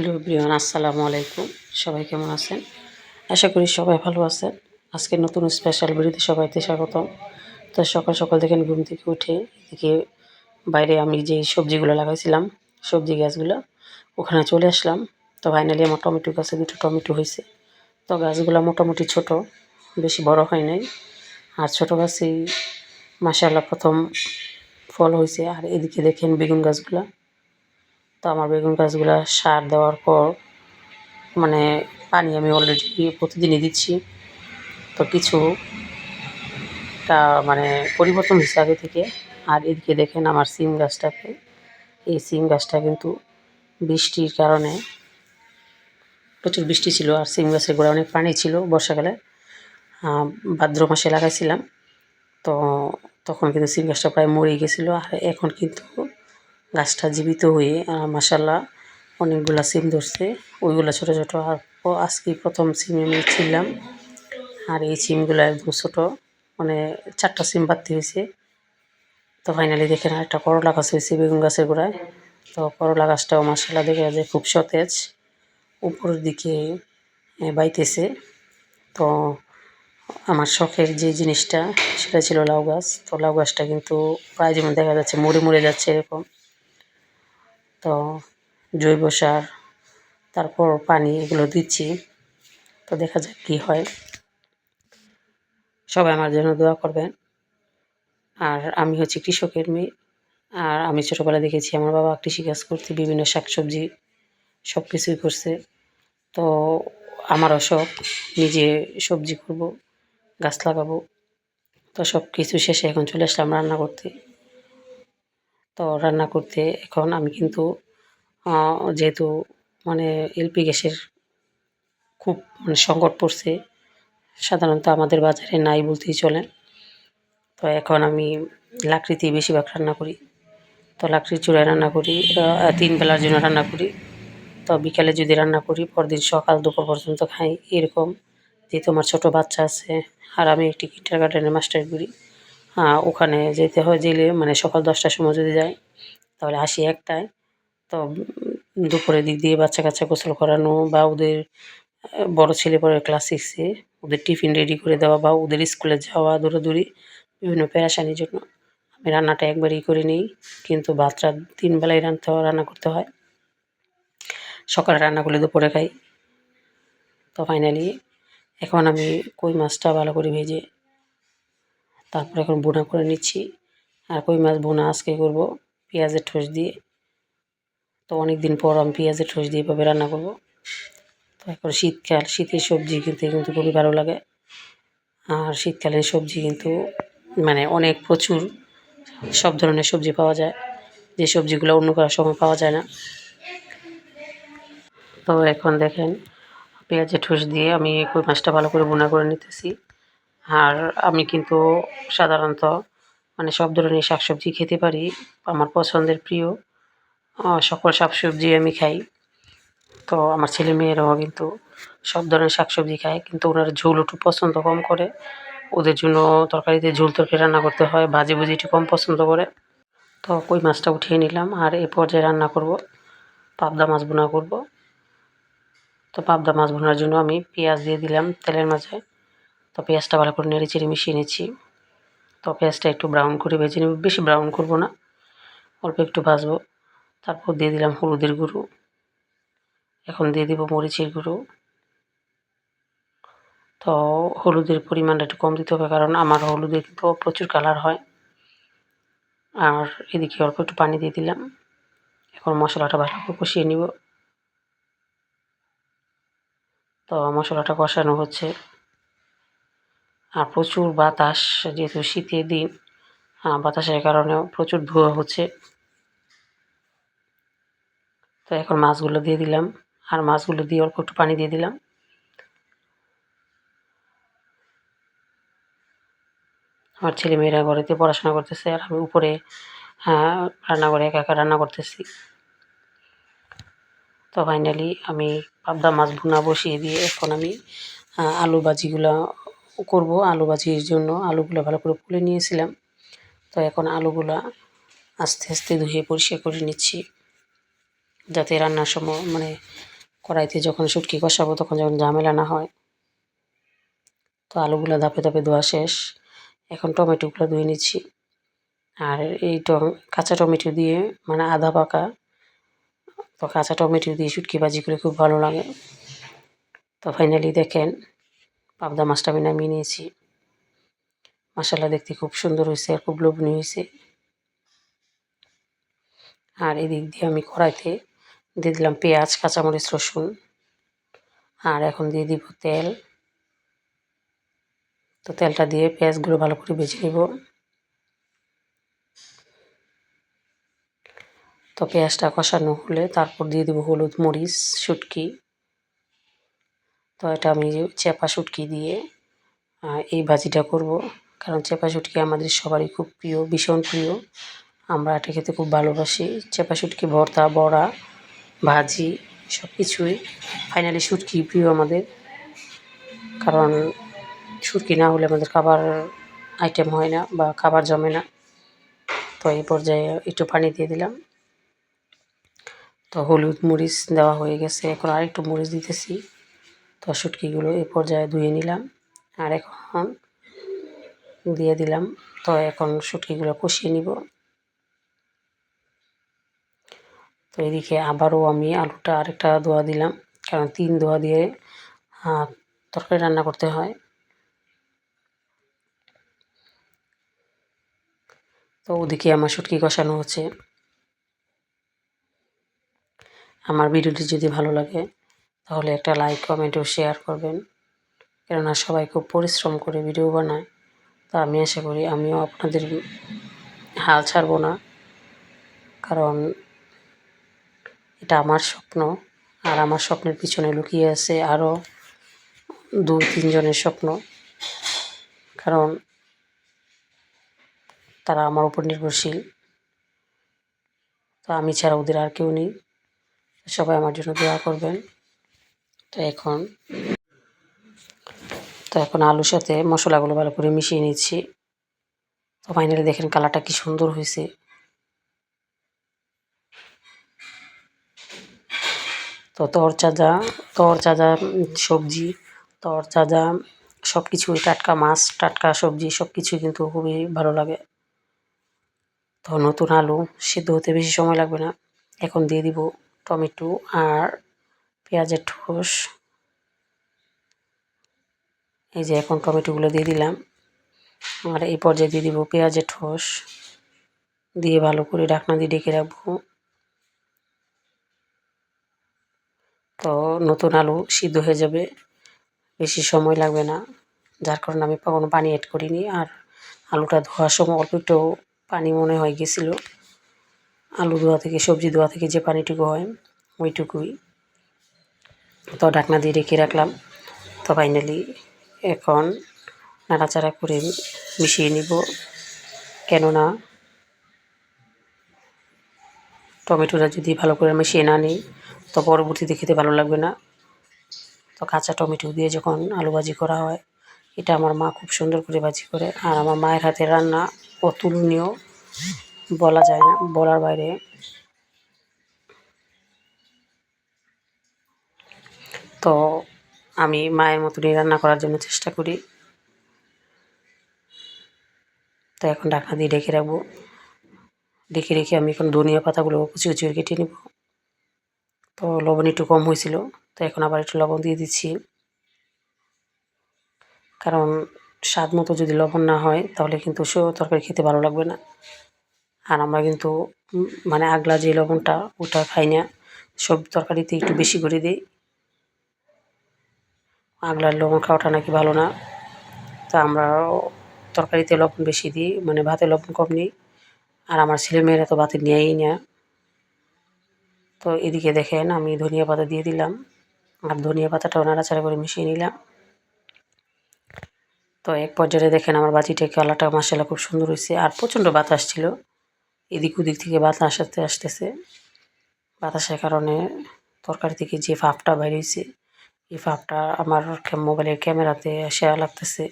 Hello Brian আসসালামু আলাইকুম। সবাই কেমন আছেন? আশা করি সবাই ভালো আছেন। আজকে নতুন স্পেশাল ভিডিওতে সবাইকে স্বাগতম। তো সকাল সকাল দেখেন ঘুম থেকে উঠে এদিকে বাইরে আমি যে সবজিগুলো লাগাইছিলাম, সবজি গাছগুলো, ওখানে চলে আসলাম। তো ফাইনালি আমার টমেটো গাছে দুটো টমেটো হয়েছে। তো গাছগুলো মোটামুটি ছোট, বেশি বড় হয় নাই। আর ছোটো গাছেই মাসাল্লাহ প্রথম ফল হয়েছে। আর এদিকে দেখেন বেগুন গাছগুলা। তো আমার বেগুন গাছগুলো সার দেওয়ার পর মানে পানি আমি অলরেডি প্রতিদিনই দিচ্ছি। তো কিছু তা মানে পরিবর্তন আগে থেকে। আর এদিকে দেখেন আমার সিম গাছটাকে। এই সিম গাছটা কিন্তু বৃষ্টির কারণে প্রচুর বৃষ্টি ছিল আর সিম গাছের গোড়ায় অনেক পানি ছিল বর্ষাকালে। ভাদ্র মাসে লাগাইছিলাম। তো তখন কিন্তু সিম গাছটা প্রায় মরে গেছিল। আর এখন কিন্তু গাছটা জীবিত হয়ে মাসাল্লাহ অনেকগুলা সিম ধরছে। ওইগুলো ছোটো ছোটো। আর আজকে প্রথম সিম আমি ছিলাম। আর এই সিমগুলো একদম ছোটো। মানে চারটা সিম বাড়তি হয়েছে। তো ফাইনালি দেখেন একটা করলা গাছ হয়েছে বেগুন গাছের গোড়ায়। তো করলা গাছটাও মাসাল্লাহ দেখা যায় খুব সতেজ। উপরের দিকে বাইতেছে। তো আমার শখের যে জিনিসটা, সেটা ছিল লাউ গাছ। তো লাউ গাছটা কিন্তু প্রায় যেমন দেখা যাচ্ছে, মরে মরে যাচ্ছে এরকম। তো জৈব সার, তারপর পানি এগুলো দিচ্ছি। তো দেখা যাক কী হয়। সবাই আমার জন্য দোয়া করবেন। আর আমি হচ্ছে কৃষকের মেয়ে। আর আমি ছোটোবেলা দেখেছি আমার বাবা কৃষিকাজ করতে, বিভিন্ন শাকসবজি সব কিছুই করছে। তো আমারও শখ, নিজে সবজি করব, গাছ লাগাবো। তো সব কিছু শেষে এখন চলে আসলাম রান্না করতে। তো রান্না করতে এখন আমি কিন্তু যেহেতু মানে এলপি গ্যাসের খুব মানে সংকট পড়ছে, সাধারণত আমাদের বাজারে নাই বলতেই চলে। তো এখন আমি লাকড়িতে বেশিরভাগ রান্না করি। তো লাকড়ির চূড়ায় রান্না করি তিন বেলার জন্য রান্না করি। তো বিকালে যদি রান্না করি, পরদিন সকাল, দুপুর পর্যন্ত খাই, এরকম। যেহেতু আমার ছোটো বাচ্চা আছে, আর আমি একটি কিন্টার গার্ডেনে মাস্টার করি ওখানে যেতে হয় জেলে মানে সকাল দশটার সময় যদি যাই তাহলে আসি একটায়। তো দুপুরের দিক দিয়ে বাচ্চা কাচ্চা গোসল করানো বা ওদের বড় ছেলে পরে ক্লাস সিক্সে ওদের টিফিন রেডি করে দেওয়া বা ওদের স্কুলে যাওয়া দৌড়াদৌড়ি বিভিন্ন প্যারাসানির জন্য। আমি রান্নাটা একবারই করে নিই, কিন্তু ভাতটা তিন বেলায় রান্নতে রান্না করতে হয়। সকালে রান্না করলে দুপুরে খাই। তো ফাইনালি এখন আমি কই মাছটা ভালো করে ভেজে তারপর এখন বোনা করে নিচ্ছি। আর কই মাছ বোনা আজকে করব? পেঁয়াজের ঠোস দিয়ে। তো অনেক দিন পর আমি পেঁয়াজের ঠোস দিয়ে এভাবে রান্না করব। তো এখন শীতকাল, শীতের সবজি কিনতে কিন্তু খুবই ভালো লাগে। আর শীতকালীন সবজি কিন্তু মানে অনেক প্রচুর, সব ধরনের সবজি পাওয়া যায়। যে সবজিগুলো অন্য কারোর সময় পাওয়া যায় না। তো এখন দেখেন, পেঁয়াজের ঠোস দিয়ে আমি কই মাছটা ভালো করে বোনা করে নিতেছি। আর আমি কিন্তু সাধারণত মানে সব ধরনের শাকসবজি খেতে পারি। আমার পছন্দের প্রিয় সকল শাকসবজি আমি খাই। তো আমার ছেলে মেয়েরাও কিন্তু সব ধরনের শাকসবজি খায়, কিন্তু ওনারা ঝোল একটু পছন্দ কম করে। ওদের জন্য তরকারিতে ঝোল তরকারি রান্না করতে হয়, ভাজি ভুজি একটু কম পছন্দ করে। তো কই মাছটা উঠিয়ে নিলাম আর এ পর্যায়ে রান্না করব, পাবদা মাছ বোনা করব। তো পাবদা মাছ বোনার জন্য আমি পেঁয়াজ দিয়ে দিলাম তেলের মাঝে। তো পেঁয়াজটা ভালো করে নেড়ে চেড়ে মিশিয়ে নিচ্ছি। তো পেঁয়াজটা একটু ব্রাউন করে ভেজে নেব। বেশি ব্রাউন করব না, অল্প একটু ভাজবো। তারপর দিয়ে দিলাম হলুদের গুঁড়ো। এখন দিয়ে দিব মরিচের গুঁড়ো। তো হলুদের পরিমাণটা একটু কম দিতে হবে, কারণ আমার হলুদে কিন্তু প্রচুর কালার হয়। আর এদিকে অল্প একটু পানি দিয়ে দিলাম। এখন মশলাটা ভালো করে কষিয়ে নিব। তো মশলাটা কষানো হচ্ছে। আর প্রচুর বাতাস, যেহেতু শীতের দিন বাতাসের কারণেও প্রচুর ধোয়া হচ্ছে। তো এখন মাছগুলো দিয়ে দিলাম, আর মাছগুলো দিয়ে অল্প একটু পানি দিয়ে দিলাম। আমার ছেলে মেয়েরা ঘরেতে পড়াশোনা করতেছে, আর আমি উপরে রান্নাঘরে একা একা রান্না করতেছি। তো ফাইনালি আমি পাবদা মাছ ভুনা বসিয়ে দিয়ে এখন আমি আলু ভাজিগুলো করব আলু ভাজির জন্য। আলুগুলো ভালো করে ফুলে নিয়েছিলাম। তো এখন আলুগুলো আস্তে আস্তে ধুয়ে পরিষ্কার করে নিচ্ছি। যাতে রান্নার সময় মানে কড়াইতে যখন শুটকি কষাবো তখন যখন ঝামেলা না হয়। তো আলুগুলো ধাপে ধাপে ধোয়া শেষ। এখন টমেটোগুলো ধুয়ে নিচ্ছি। আর এই কাঁচা টমেটো দিয়ে মানে আধা পাকা তো কাঁচা টমেটো দিয়ে শুটকি ভাজি করে খুব ভালো লাগে। তো ফাইনালি দেখেন পাবদা মাছটা আমি নামিয়ে নিয়েছি। মশালা দেখতে খুব সুন্দর হয়েছে আর খুব লোভনীয় হয়েছে। আর এদিক দিয়ে আমি কড়াইতে দিয়ে দিলাম পেঁয়াজ, কাঁচামরিচ, রসুন। আর এখন দিয়ে দিব তেল। তো তেলটা দিয়ে পেঁয়াজগুলো ভালো করে ভেজে নেব। তো পেঁয়াজটা কষানো হলে তারপর দিয়ে দেবো হলুদ মরিচ, শুটকি। তো এটা আমি চেপা শুটকি দিয়ে এই ভাজিটা করব। কারণ চেপা শুটকি আমাদের সবারই খুব প্রিয়, ভীষণ প্রিয়। আমরা এটা খেতে খুব ভালোবাসি। চেপা শুটকি, ভর্তা, বড়া, ভাজি সব কিছুই ফাইনালি শুটকি প্রিয় আমাদের। কারণ শুটকি না হলে আমাদের খাবার আইটেম হয় না বা খাবার জমে না। তো এই পর্যায়ে একটু পানি দিয়ে দিলাম। তো হলুদ মরিচ দেওয়া হয়ে গেছে। এখন আরেকটু মরিচ দিতেছি। তো শুটকিগুলো এই পর্যায়ে ধুয়ে নিলাম আর এখন দিয়ে দিলাম। তো এখন শুটকিগুলো কষিয়ে নিব। তো এদিকে আবারও আমি আলুটা আরেকটা দোয়া দিলাম, কারণ তিন দোয়া দিয়ে তরকারি রান্না করতে হয়। তো ওদিকে আমার শুটকি কষানো হচ্ছে। আমার ভিডিওটি যদি ভালো লাগে তাহলে একটা লাইক কমেন্ট ও শেয়ার করবেন। কেননা সবাই খুব পরিশ্রম করে ভিডিও বানায়। তা আমি আশা করি আমিও আপনাদের হাল ছাড়বো না। কারণ এটা আমার স্বপ্ন, আর আমার স্বপ্নের পিছনে লুকিয়ে আছে আরও দু তিনজনের স্বপ্ন। কারণ তারা আমার উপর নির্ভরশীল। তো আমি ছাড়া ওদের আর কেউ নেই। সবাই আমার জন্য দোয়া করবেন। তো এখন তো এখন আলুর সাথে মশলাগুলো ভালো করে মিশিয়ে নিচ্ছি। তো ফাইনালি দেখেন কালারটা কি সুন্দর হয়েছে। তো তরচাজা তরচাজা সবজি তরচাজা সব কিছুই টাটকা মাছ, টাটকা সবজি সব কিছুই কিন্তু খুবই ভালো লাগে। তো নতুন আলু সিদ্ধ হতে বেশি সময় লাগবে না। এখন দিয়ে দিব টমেটো আর পেঁয়াজের ঠোস। এই যে এখন টমেটোগুলো দিয়ে দিলাম। আর এই পর্যায়ে দিয়ে দিব পেঁয়াজের ঠোস। দিয়ে ভালো করে ঢাকনা দিয়ে ডেকে রাখব। তো নতুন আলু সিদ্ধ হয়ে যাবে। বেশি সময় লাগবে না। যার কারণে আমি কোনো পানি অ্যাড করিনি। আর আলুটা ধোয়ার সময় অল্প একটু পানি মনে হয় গেছিল। আলু ধোয়া থেকে, সবজি ধোয়া থেকে যে পানিটুকু হয়, ওইটুকুই। তো ঢাকনা দিয়ে রেখে রাখলাম। তো ফাইনালি এখন নাড়াচাড়া করে মিশিয়ে নিব। কেননা টমেটোটা যদি ভালো করে মিশিয়ে না নিই, তো পরবর্তীতে খেতে ভালো লাগবে না। তো কাঁচা টমেটো দিয়ে যখন আলু ভাজি করা হয়, এটা আমার মা খুব সুন্দর করে ভাজি করে। আর আমার মায়ের হাতে রান্না অতুলনীয়, বলা যায় না, বলার বাইরে তো আমি মায়ের মতনই রান্না করার জন্য চেষ্টা করি। তো এখন ঢাকনা দিয়ে ঢেকে রাখব। ঢেকে রেখে আমি এখন ধনিয়া পাতাগুলো কুচি কুচি করে কেটে নেব। তো লবণ একটু কম হয়েছিল, তো এখন আবার একটু লবণ দিয়ে দিচ্ছি। কারণ স্বাদ মতো যদি লবণ না হয়, তাহলে কিন্তু সে তরকারি খেতে ভালো লাগবে না। আর আমরা কিন্তু মানে আগলা যে লবণটা, ওটা খাই না। সব তরকারিতে একটু বেশি করে দিই। আগলার লবণ খাওয়াটা নাকি ভালো না। তা আমরা তরকারিতে লবণ বেশি দিই মানে ভাতে লবণ কম নিই। আর আমার ছেলেমেয়েরা তো ভাতে নেয়ই না। তো এদিকে দেখেন আমি ধনিয়া পাতা দিয়ে দিলাম। আর ধনিয়া পাতাটাও নাড়াচাড়া করে মিশিয়ে নিলাম। তো এক পর্যায়ে দেখেন আমার বাটিটা কালারটা মাসালা খুব সুন্দর হয়েছে। আর প্রচণ্ড বাতাস ছিল। এদিক ওদিক থেকে বাতাস আসতে আসতেছে। বাতাসের কারণে তরকারি থেকে যে ফাপটা বেরিয়েছে এই আমার মোবাইলের ক্যামেরাতে শেয়ার লাগতেছে।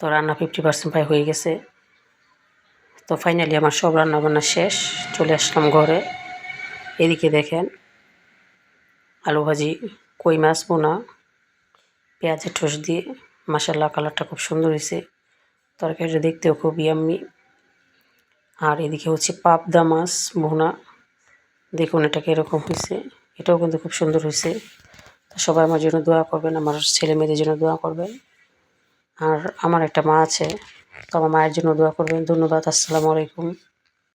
তো রান্না ফিফটি পার্সেন্ট প্রায় হয়ে গেছে। তো ফাইনালি আমার সব রান্না বান্না শেষ, চলে আসলাম ঘরে। এদিকে দেখেন, আলু ভাজি, কই মাছ বোনা পেঁয়াজের ঠোস দিয়ে মাসাল্লাহ কালারটা খুব সুন্দর হয়েছে। তরকারিটা দেখতেও খুব ইয়াম্মি আর এদিকে হচ্ছে পাবদা মাছ, ভোনা। দেখুন এটাকে এরকম হয়েছে। এটাও কিন্তু খুব সুন্দর হয়েছে। সবাই আমার জন্য দোয়া করবেন, আমার ছেলে মেয়েদের জন্য দোয়া করবেন। আর আমার একটা মা আছে, তো আমার মায়ের জন্য দোয়া করবেন। ধন্যবাদ, আসসালামু আলাইকুম।